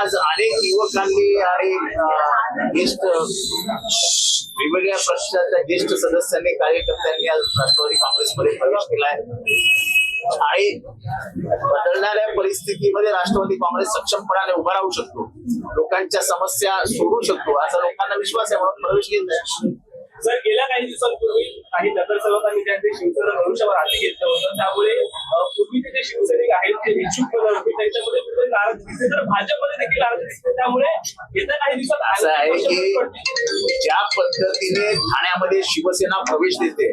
आज अनेक युवकांनी आणि ज्येष्ठ वेगवेगळ्या पक्षाच्या ज्येष्ठ सदस्यांनी कार्यकर्त्यांनी आज राष्ट्रवादी काँग्रेसमध्ये प्रवेश केलाय. आणि बदलणाऱ्या परिस्थितीमध्ये राष्ट्रवादी काँग्रेस सक्षमपणाने उभा राहू शकतो. लोकांच्या समस्या सोडू शकतो. असा लोकांना विश्वास आहे म्हणून प्रवेश घेतलाय काही दिवसांपूर्वी काही नगरसेवकांनी त्यांचे शिवसेना भविष्यावर हाती घेतलं होतं. त्यामुळे अं, पूर्वीचे जे शिवसैनिक आहेत ते इच्छुक होते. त्यांच्यामध्ये कुठेतरी नाराज दिसते तर भाजपमध्ये देखील नाराज दिसते त्यामुळे येत्या काही दिवसात असं आहे की. ज्या पद्धतीने ठाण्यामध्ये शिवसेना प्रवेश देते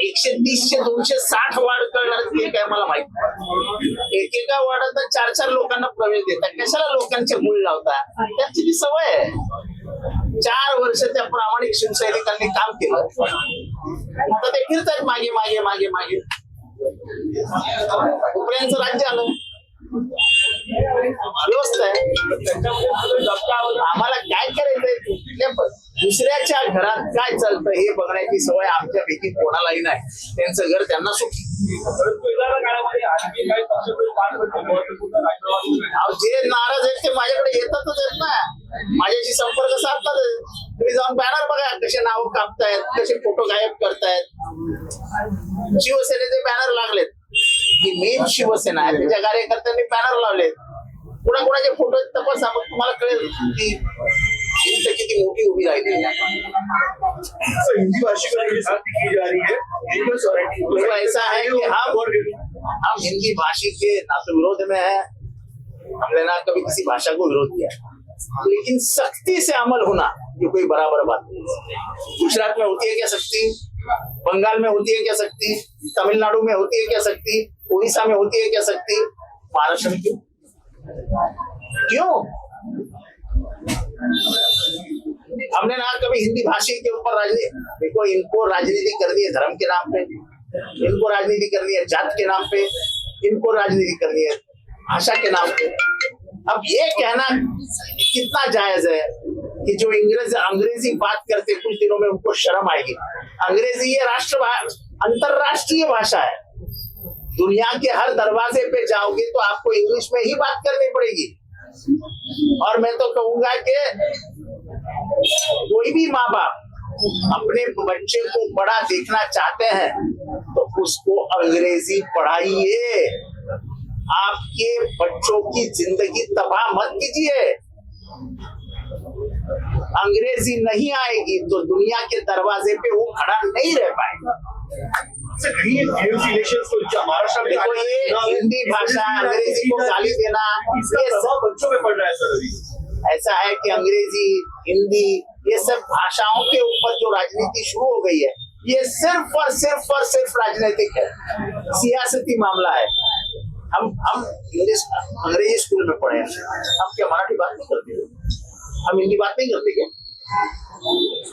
एकशे तीसशे दोनशे साठ वाढ करणार ते काय मला माहीत एकेका वार्डात चार चार लोकांना प्रवेश देतात. कशाला लोकांचे मूळ लावता? त्याची ती सवय आहे? चार वर्ष त्या प्रामाणिक शिवसैनिकांनी काम केलं. आता ते फिरतात मागे मागे मागे मागे. उपऱ्यांचं राज्य आलं. व्यवस्था आहे त्यांच्यामध्ये कुठेतरी दबका आवाज आम्हाला काय करायचंय कुठल्या प- दुसऱ्याच्या घरात काय चालतं हे बघण्याची सवय आमच्यापैकी कोणालाही नाही. त्यांचं घर त्यांना सुखी. अहो, जे नाराज आहेत ते माझ्याकडे येतातच आहेत ना. माझ्याशी संपर्क साधतात तुम्ही जाऊन बॅनर बघा कसे नाव कापतायत कसे फोटो गायब करतायत. शिवसेनेचे बॅनर लागलेत. ही मेन शिवसेना आहे. त्याच्या कार्यकर्त्यांनी बॅनर लावलेत. कुणा कुणाचे फोटो तपासा मग तुम्हाला कळेल की भिंत किती मोठी उभी राहिली हिंदी भाषिकों की शादी की जा रही है। तो ऐसा है कि हम हम हिंदी भाषी के ना तो विरोध में है हमने ना कभी किसी भाषा को विरोध किया। लेकिन सख्ती से अमल होना ये कोई बराबर बात नहीं गुजरात में होती है क्या सख्ती? बंगाल में होती है क्या सख्ती? तमिलनाडु में होती है क्या सख्ती? उड़ीसा में होती है क्या सख्ती? महाराष्ट्र में क्यों? क्यों? हमने ना कभी हिंदी भाषी के ऊपर राजनीति देखो, इनको राजनीति करनी है धर्म के नाम पे, इनको राजनीति करनी है जात के नाम पे, इनको राजनीति करनी है भाषा के नाम पे। अब ये कहना कितना जायज़ है कि जो इंग्रेज, अंग्रेज़ी बात करते कुछ दिनों में उनको शर्म आएगी। अंग्रेज़ी ये राष्ट्र अंतरराष्ट्रीय भाषा है। दुनिया के हर दरवाजे पे जाओगे तो आपको इंग्लिश में ही बात करनी पड़ेगी। और मैं तो कहूँगा कि कोई भी माँ बाप अपने बच्चे को बड़ा देखना चाहते हैं तो उसको अंग्रेज़ी पढ़ाइए। आपके बच्चों की ज़िंदगी तबाह मत कीजिए। अंग्रेज़ी नहीं आएगी तो दुनिया के दरवाजे पे वो खड़ा नहीं रह पाएगा। ये हिंदी भाषा अंग्रेज़ी को गाली देना ये सब बच्चों में पड़ रहा है सर ऐसा है कि अंग्रेज़ी, हिंदी, ये सब भाषाओं के ऊपर जो राजनीति शुरू हो गई है, ये सिर्फ़ और सिर्फ़ और सिर्फ़ राजनीतिक है। सियासती मामला है। हम हम इंग्लिश, अंग्रेज़ी स्कूल में पढ़े हैं। हम क्या मराठी बात नहीं करते? हम हिंदी बात नहीं करते क्या?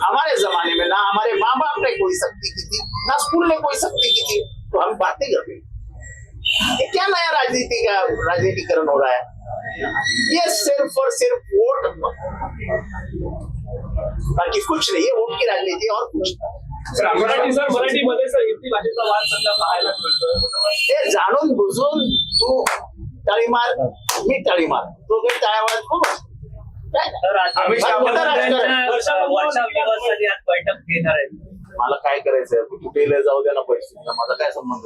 हमारे जमाने में ना हमारे माँ बाप ने कोई शक्ति की थी, ना स्कूल ने कोई शक्ति की थी तो हम बात नहीं करते। क्या नया राजनीति का राजनीतिकरण हो रहा है? ये सिर्फ़ और सिर्फ़ वोट बाकी कुछ नहीं है वोट की राजनीति और कुछ मराठी सर मराठीमध्ये सर हिंदी भाषेचा वाद सध्या पाहायला मिळतोय जाणून बुजून तू टाळी मार मी टाळी मार तो काही टाळ्या वाजत. वर्षा आज बैठक घेणार आहे. मला काय करायचंय? तू कुठेही जाऊ द्या ना पैसे. माझा काय संबंध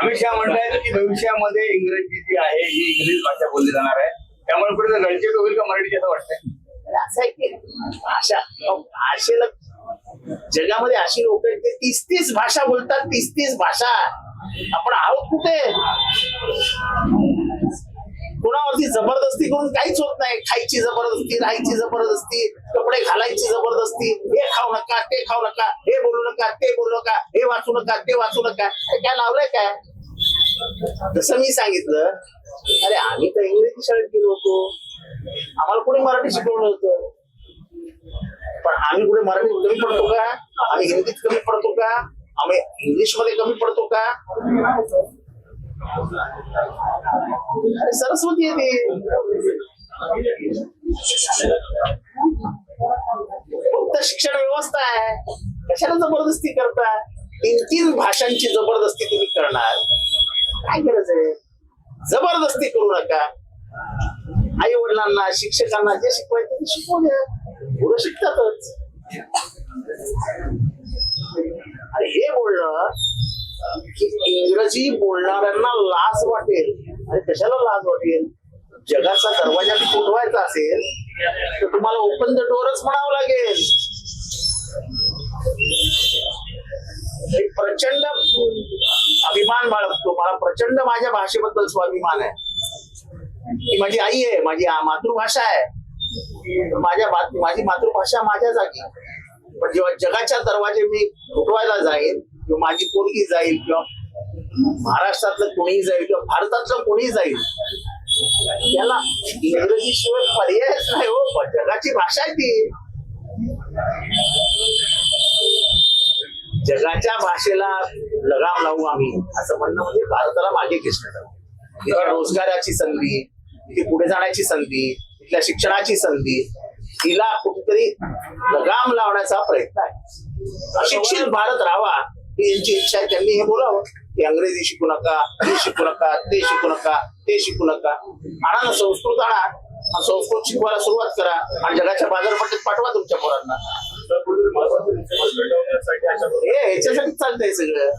अमित शहा म्हणताय की भविष्यामध्ये इंग्रजी जी आहे ही इंग्रजी भाषा बोलली जाणार आहे. त्यामुळे पुढे गळचेट होईल का मराठी असं वाटतंय? असं आहे की भाषा भाषेला जगामध्ये अशी लोक आहेत ते तीस तीस भाषा बोलतात तीस तीस भाषा. आपण आहोत कुठे? कुणावरती जबरदस्ती करून काहीच होत नाही. खायची जबरदस्ती राहायची जबरदस्ती. कपडे घालायची जबरदस्ती. हे खाऊ नका ते खाऊ नका हे बोलू नका ते बोलू नका हे वाचू नका ते वाचू नका. हे काय लावलंय काय? जसं मी सांगितलं अरे आम्ही तर इंग्रजी शाळेत गेलो होतो. आम्हाला कोणी मराठी शिकवलं होतं? पण आम्ही कुठे मराठीत कमी पडतो का? आम्ही हिंदीत कमी पडतो का? आम्ही इंग्लिशमध्ये कमी पडतो का? अरे सरस्वती आहे ती. शिक्षण व्यवस्था आहे. कशाला जबरदस्ती करता तीन तीन भाषांची जबरदस्ती तुम्ही करणार. काय गरज आहे? जबरदस्ती करू नका. आई वडिलांना शिक्षकांना जे शिकवायचं ते शिकवू द्या. मुलं शिकतातच. आणि हे बोलणं की इंग्रजी बोलणाऱ्यांना लाज वाटेल. आणि कशाला लाज वाटेल? जगाचा दरवाजा फुटवायचा असेल तर तुम्हाला ओपन द डोअरच म्हणावं लागेल. एक प्रचंड अभिमान बाळगतो. मला प्रचंड माझ्या भाषेबद्दल स्वाभिमान आहे. ती माझी आई आहे माझी मातृभाषा आहे. माझ्या माझी मातृभाषा माझ्या जागी. पण जेव्हा जगाच्या दरवाजे मी फुटवायला जाईल किंवा माझी पोरगी जाईल किंवा महाराष्ट्रातलं कोणीही जाईल किंवा भारतातलं कोणीही जाईल त्याला इंग्रजीशिवाय पर्यायच नाही हो जगाची भाषा आहे ती. जगाच्या भाषेला लगाम लावू आम्ही. असं म्हणणं म्हणजे भारताला मागे खेचण्याचं रोजगाराची संधी ती पुढे जाण्याची संधी तिथल्या शिक्षणाची संधी तिला कुठेतरी लगाम लावण्याचा प्रयत्न आहे. अशिक्षित भारत राहावा ही यांची इच्छा आहे. त्यांनी हे बोलावं की अंग्रेजी शिकू नका हे शिकू नका ते शिकू नका ते शिकू नका. आणा ना संस्कृत आणा. संस्कृत शिकवायला सुरुवात करा आणि जगाच्या बाजारपेठेत पाठवा तुमच्या पोरांना. हे याच्यासाठी चालतंय सगळं.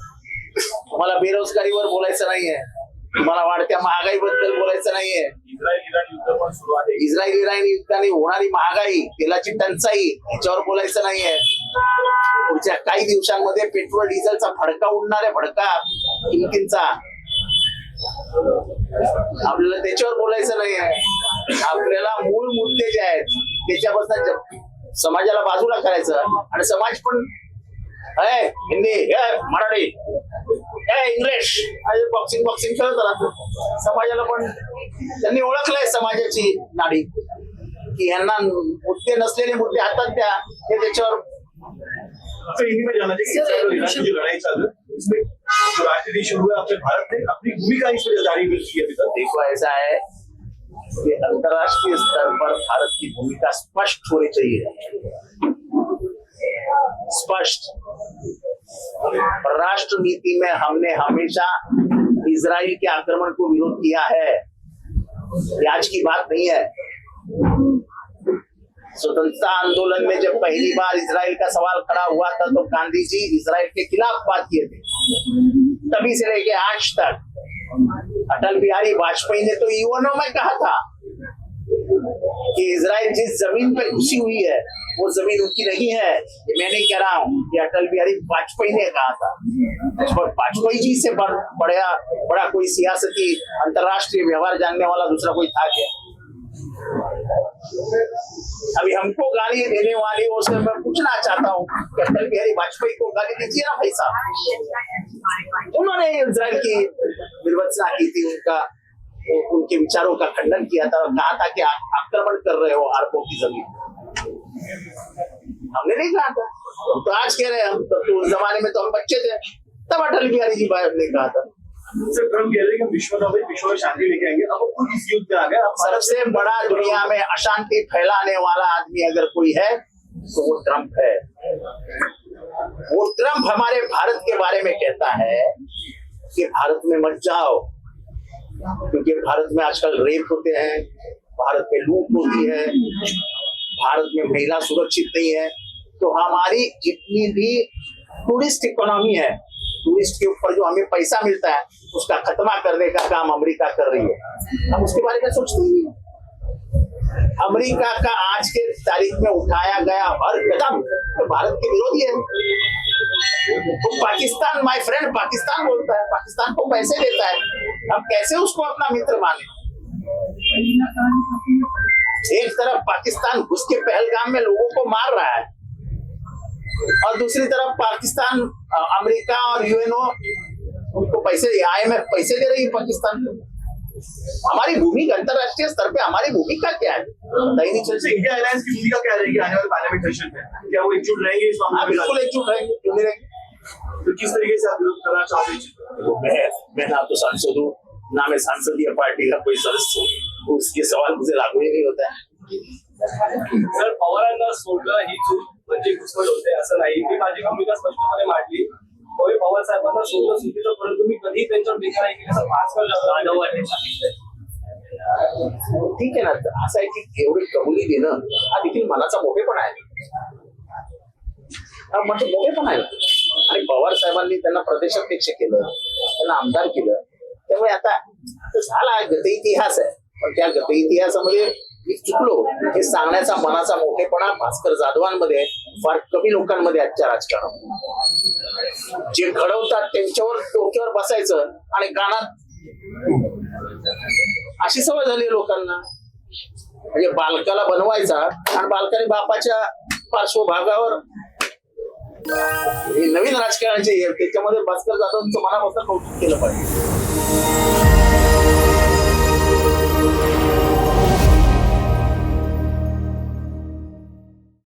तुम्हाला बेरोजगारीवर बोलायचं नाहीये. तुम्हाला वाढत्या महागाईबद्दल बोलायचं नाहीये. इस्रायल इराण युद्धाने होणारी महागाई तेलाची टंचाई ह्याच्यावर बोलायचं नाहीये. पुढच्या काही दिवसांमध्ये पेट्रोल डिझेलचा फडका उडणार आहे फडका किमतींचा. आपल्याला त्याच्यावर बोलायचं नाहीये. आपल्याला मूळ मुद्दे जे आहेत त्याच्यापासून समाजाला बाजूला करायचं आणि समाज पण है Hindi Marathi English boxing boxing खेळत राहतो. समाजाला पण त्यांनी ओळखलंय समाजाची नाडी. की यांना मुद्दे नसलेले मुद्दे हातात द्या हे त्याच्यावर है भारत ने अपनी भूमिका इसमें जारी की है अभी तक देखो ऐसा है कि अंतरराष्ट्रीय स्तर पर भारत की भूमिका स्पष्ट होनी चाहिए। स्पष्ट। राष्ट्र नीति में हमने हमेशा इसराइल के आक्रमण को विरोध किया है। आज की बात नहीं है। स्वतंत्रता आंदोलन में जब पहली बार इसराइल का सवाल खड़ा हुआ था तो गांधी जी इसराइल के खिलाफ बात किए थे। तभी से लेके आज तक अटल बिहारी वाजपेयी ने तो यूएनओ में कहा था कि इसराइल जिस ज़मीन पर घुसी हुई है वो ज़मीन उनकी नहीं है। ये मैं नहीं कह रहा हूँ ये अटल बिहारी वाजपेयी ने कहा था। और वाजपेयी जी से बड़, बड़ा कोई सियासती अंतरराष्ट्रीय व्यवहार जानने वाला दूसरा कोई था क्या? अभी हमको गाली देने वाले वो से मैं पूछना चाहता हूँ कि अटल बिहारी वाजपेयी को गाली दीजिए ना भाई साहब। उन्होंने इसराइल की निर्वचना की थी उनका उनके विचारों का खंडन किया था और कहा था कि आप आक्रमण कर रहे हो अरबों की ज़मीन। हमने नहीं कहा था। हम तो आज कह रहे हैं हम तो, तो उस जमाने में तो हम बच्चे थे। तब अटल बिहारी जी ने कहा था। सर ट्रंप कह हैं अब सबसे बड़ा दुनिया में अशांति फैलाने वाला आदमी अगर कोई है तो वो ट्रंप है। वो ट्रंप हमारे भारत के बारे में कहता है कि भारत में मत जाओ। क्योंकि भारत में आजकल रेप होते हैं, भारत में लूट होती है, भारत में महिला सुरक्षित नहीं है। तो हमारी जितनी भी टूरिस्ट इकोनॉमी है, टूरिस्ट के ऊपर जो हमें पैसा मिलता है, उसका खत्मा करने का काम अमेरिका कर रही है। हम उसके बारे में सोचते ही नहीं अमेरिका का आज के तारीख में उठाया गया हर कदम तो भारत के विरोधी है। तो पाकिस्तान माय फ्रेंड पाकिस्तान बोलता है, पाकिस्तान को पैसे देता है। हम कैसे उसको अपना मित्र माने? एक तरफ़ पाकिस्तान घुस के पहलगाम में लोगों को मार रहा है, और दूसरी तरफ़ पाकिस्तान अमेरिका और यूएनओ उनको पैसे आईएमएफ पैसे दे रही है पाकिस्तान को। हमारी भूमिका अंतरराष्ट्रीय स्तर पे हमारी भूमिका क्या है? ही नहीं चल जैसे इंडिया अलायंस की भूमिका क्या रहेगी आने वाले पार्लियामेंट सेशन में क्या वो एकजुट रहेंगे इस हाँ मामले में? बिल्कुल एकजुट रहेंगे क्यों नहीं रहेंगे। तो किस तरीके से आप विरोध करना का? वो मैं मैं ना तो सांसद हूँ ना मैं सांसदीय पार्टी का कोई सदस्य हूँ। उसके सवाल मुझे लागू ही नहीं होता है। सर पवारांना सोडलं ही चूक म्हणजे घुसमट होते असं नाही. मी माझी भूमिका स्पष्टपणे मांडली. होय पवार साहेबांना सोडलं चुकीचं परंतु मी कधी त्यांच्यावर नाही केली असं आजकाल जाधवांनी सांगितलंय ठीक आहे ना असं आहे की एवढी कबुली देणं हा देखील मनाचा मोठेपणा आहे. म्हणजे मोठेपणा आहे. आणि पवार साहेबांनी त्यांना प्रदेशाध्यक्ष केलं त्यांना आमदार केलं. त्यामुळे आता झाला गत इतिहास आहे. पण त्या गत इतिहासामध्ये मी चुकलो. हे सांगण्याचा मनाचा मोठेपणा भास्कर जाधवांमध्ये फार कमी लोकांमध्ये आजच्या राजकारणात जे घडवतात त्यांच्यावर डोक्यावर बसायचं आणि कानात अशी सवय झाली लोकांना. म्हणजे बालकाला बनवायचा आणि बालकाने बापाच्या पार्श्वभागावर हे नवीन राजकारणाचे हे, त्याच्यामध्ये भास्कर जाधवचं मनापासून कौतुक केलं पाहिजे.